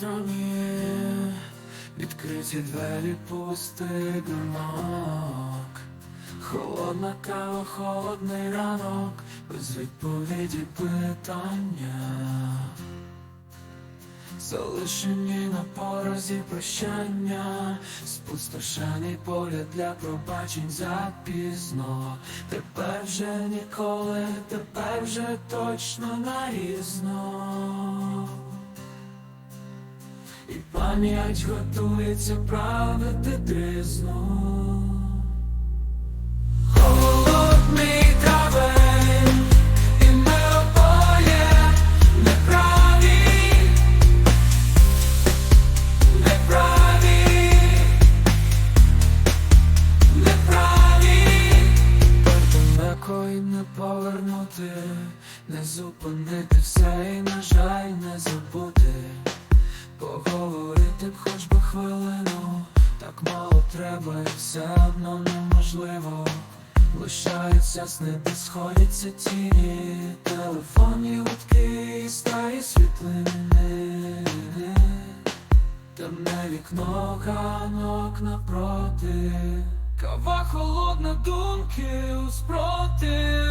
траві, відкриті двері пустий думок, холодна кава, холодний ранок, без відповіді питання. Залишені на порозі прощання, спустошений погляд для пробачень запізно. Тепер вже ніколи, тепер вже точно нарізно. Пам'ять готується правити повернути, не зупинити все і, на жаль, не забути, хвилину, так мало треба, і все одно неможливо. Лишаються сни, де сходяться тіні, телефонні гудки і старі світлини. Темне вікно, ганок напроти, кава холодна, думки у спротив.